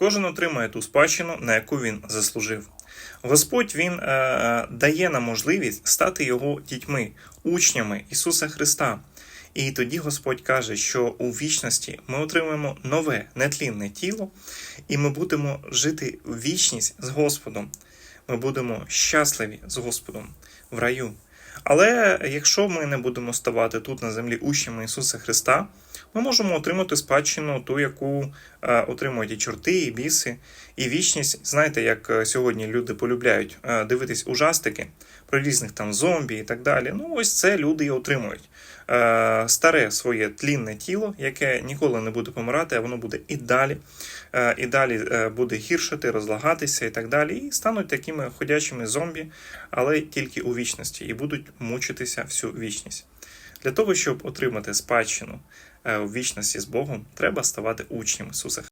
Кожен отримає ту спадщину, на яку він заслужив. Господь Він е, дає нам можливість стати його дітьми, учнями Ісуса Христа. І тоді Господь каже, що у вічності ми отримаємо нове нетлінне тіло, і ми будемо жити в вічність з Господом. Ми будемо щасливі з Господом в раю. Але якщо ми не будемо ставати тут на землі учнями Ісуса Христа, ми можемо отримати спадщину, ту, яку е, отримують і чорти, і біси, і вічність. Знаєте, як е, сьогодні люди полюбляють е, дивитись ужастики про різних там зомбі і так далі. Ну, ось це люди і отримують. Старе своє тлінне тіло, яке ніколи не буде помирати, а воно буде і далі, і далі буде гіршати, розлагатися і так далі. І стануть такими ходячими зомбі, але тільки у вічності, і будуть мучитися всю вічність. Для того, щоб отримати спадщину в у вічності з Богом, треба ставати учнем Ісуса